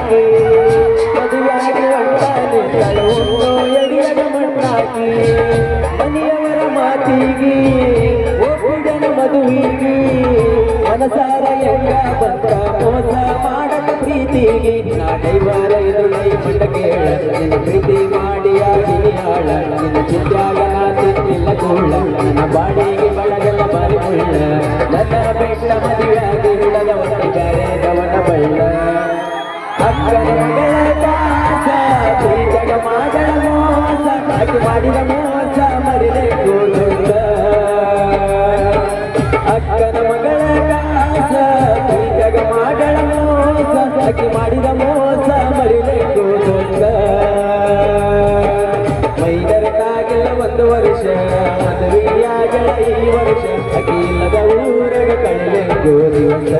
ಮಂಡಾಕಿ ಮದುವಾಗಿ ಅಂತಾನೆ ಮನೆಯವರ ಮಾತಿಗೆ ಒಬ್ಬನ ಮದುವಿಗೆ ಮನಸಾರ ಎಲ್ಲ ಮೋಸ ಮಾಡದ ಪ್ರೀತಿಗೆ ಪ್ರೀತಿ ಮಾಡಿ ಆಗಿ ಹಾಳ ನಿನ್ನ ಆಕೆ ಮಾಡಿದ ಮೋಸ ಮರಿದೆ ಕೂದುಂಡ ಅಕ್ಕನ ಮಗಳ ಕಾಸ ಪ್ರೀತಗ ಮಾಡಲ ಮೋಸ ಆಕೆ ಮಾಡಿದ ಮೋಸ ಮರಿದೆ ಕೂದುಂಡ ಮೈದರಕ್ಕಾಗಿಲ್ಲ ಒಂದು ವರ್ಷ ಮದುವೆಯಾಗಲ ಈ ವರ್ಷ ಅಖಿಲದ ಊರಗ ಕಳೆದ ದಿವಸ